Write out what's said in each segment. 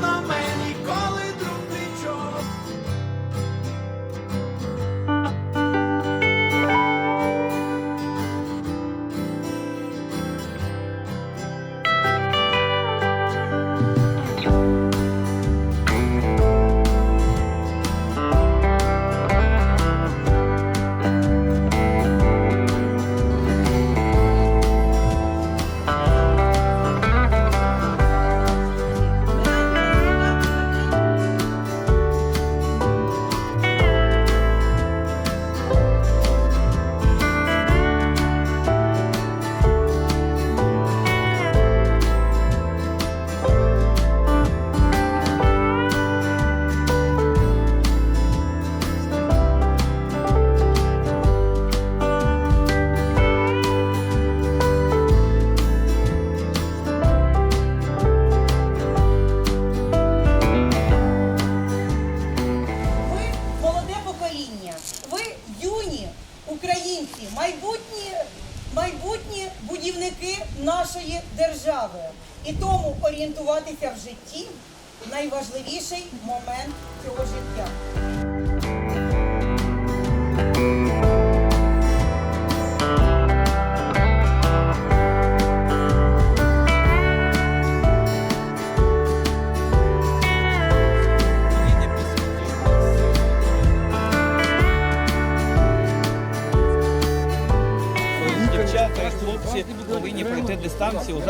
snowman. Майбутні, майбутні будівники нашої держави. І тому орієнтуватися в житті найважливіший момент цього життя.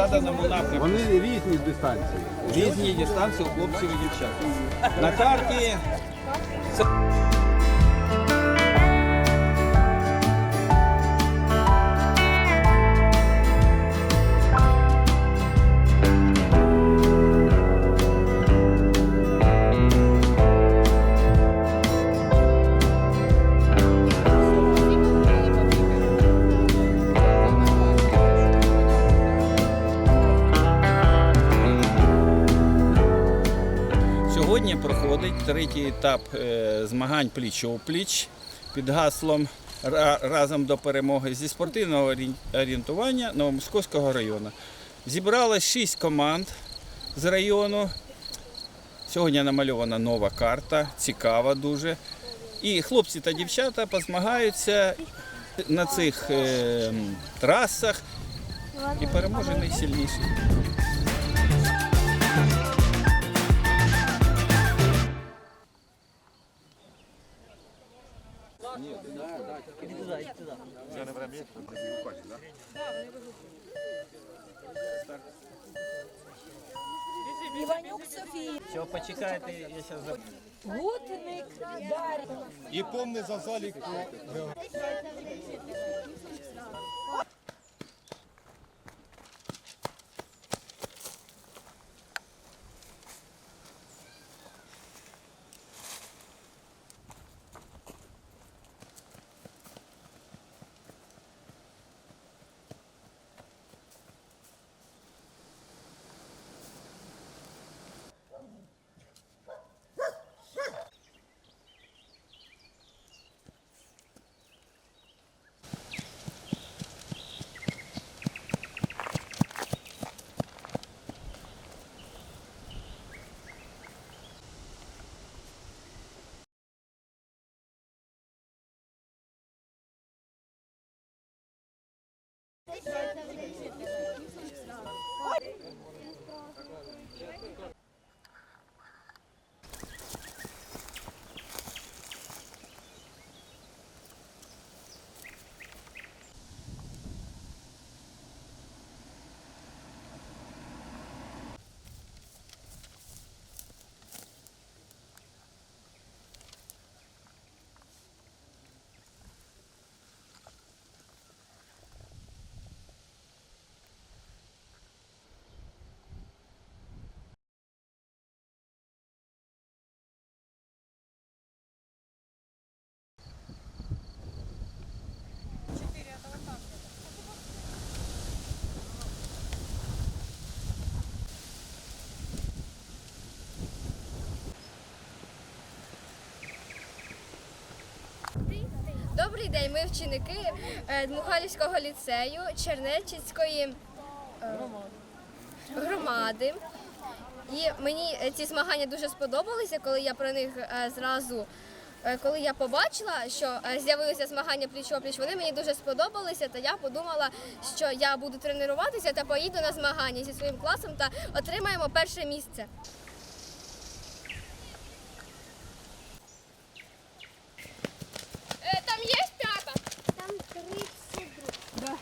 Заданому напрямку. Вони різні дистанції. Різні дистанції у хлопців і дівчат. На карті третій етап е, змагань пліч-опліч під гаслом разом до перемоги зі спортивного орієнтування Новомосковського району. Зібралось шість команд з району. Сьогодні намальована нова карта, цікава дуже. І хлопці та дівчата позмагаються на цих е, м, не і переможе найсильніший. Іванюк Софія, Все, почекайте, я зараз Гутник Дар'я. І повний за залік. День, ми вченики е, Дмухалівського ліцею Чернечицької е, громади. І мені е, ці змагання дуже сподобалися, коли я про них зразу. Коли я побачила, що з'явилися змагання пліч-опліч, вони мені дуже сподобалися, та я подумала, що я буду тренуватися та поїду на змагання зі своїм класом та отримаємо перше місце. Е, Там є п'ята? Там 32.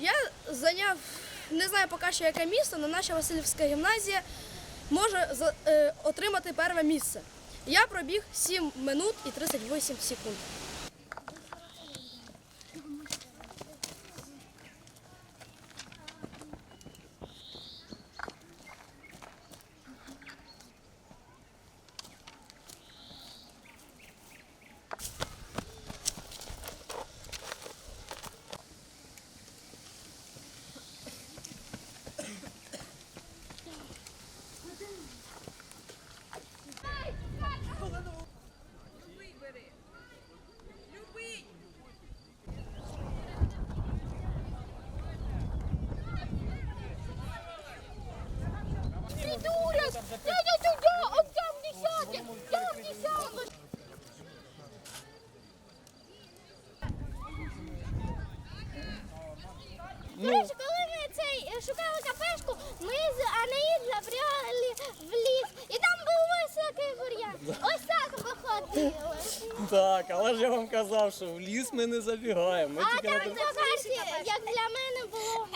Я зайняв, не знаю поки що яке місце, але наша Васильівська гімназія може за- е, отримати перше місце. Я пробіг 7 минут і 38 секунд. Придурок! Дядя туда! Он там десятый! Там десятый! До речі, коли ми цей е, шукали кафешку, ми з Анаїд забрали в ліс. І там був високий бур'ян. Ось так виходили. Так, але ж я вам казав, що в ліс ми не забігаємо. Ми А тільки там на на як для мене було.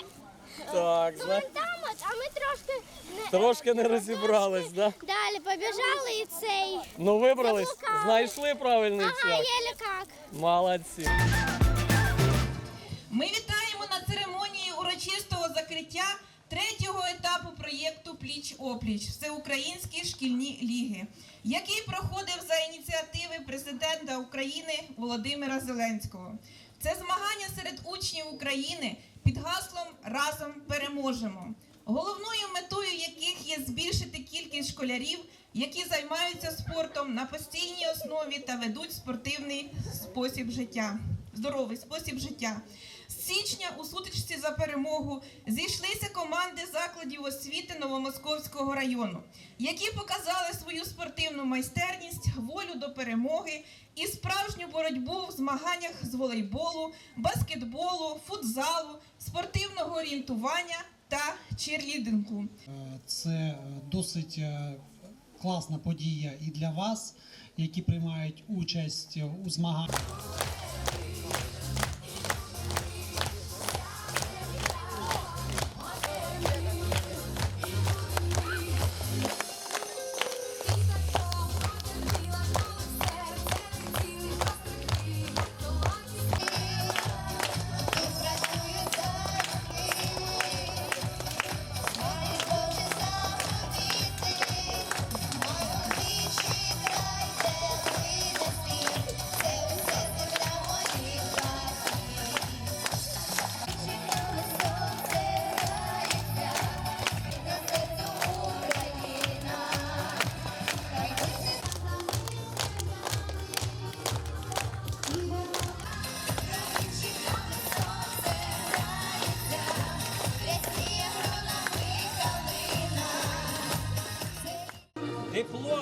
так, То зна... вон там от, а ми трошки не трошки не розібрались, да? Далі побіжали і цей. Ну вибрались, Заблукали. знайшли правильний Ага, шлях. єлі як. Молодці. Ми вітаємо на церемонії урочистого закриття третього етапу проєкту Пліч опліч Всеукраїнські шкільні ліги, який проходив за ініціативи президента України Володимира Зеленського. Це змагання серед учнів України під гаслом Разом переможемо. Головною метою яких є збільшити кількість школярів, які займаються спортом на постійній основі та ведуть спортивний спосіб життя, здоровий спосіб життя. Січня у сутичці за перемогу зійшлися команди закладів освіти Новомосковського району, які показали свою спортивну майстерність, волю до перемоги і справжню боротьбу в змаганнях з волейболу, баскетболу, футзалу, спортивного орієнтування та черлідингу. Е, Це е, досить е, класна подія і для вас, які приймають участь у змаганнях.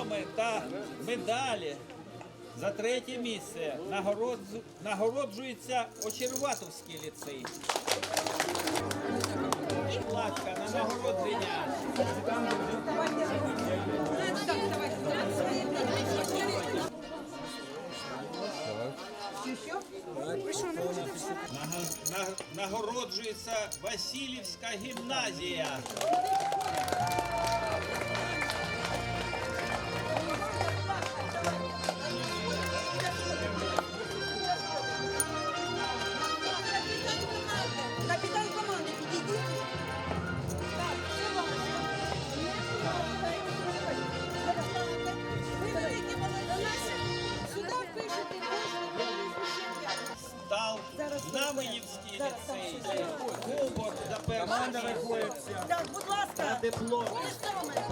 Дипломи та медалі за третє місце нагороджується Очерватовський ліцей. Платка на нагородження. Нагороджується Васильівська гімназія. Кубок за. Так, будь ласка, Диплом.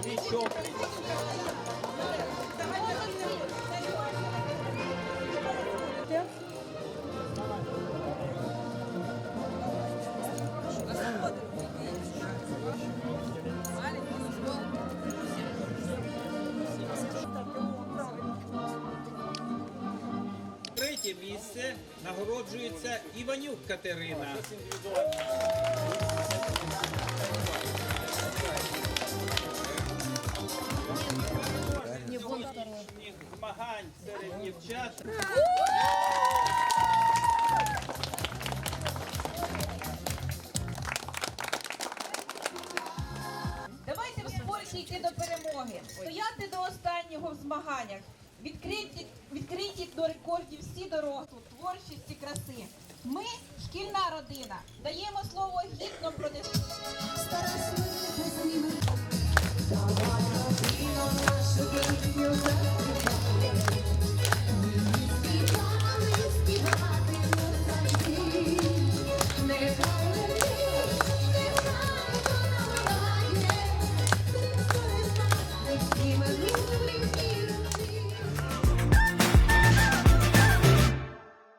Пліч-опліч. Місце нагороджується Іванюк Катерина. Змагань серед дівчат. Давайте в спорті йти до перемоги, стояти до останнього в змаганнях, відкриті, відкриті до рекордів всі дороги, творчості краси. Ми шкільна родина. Даємо слово гідно про них. Давай, родина, нашу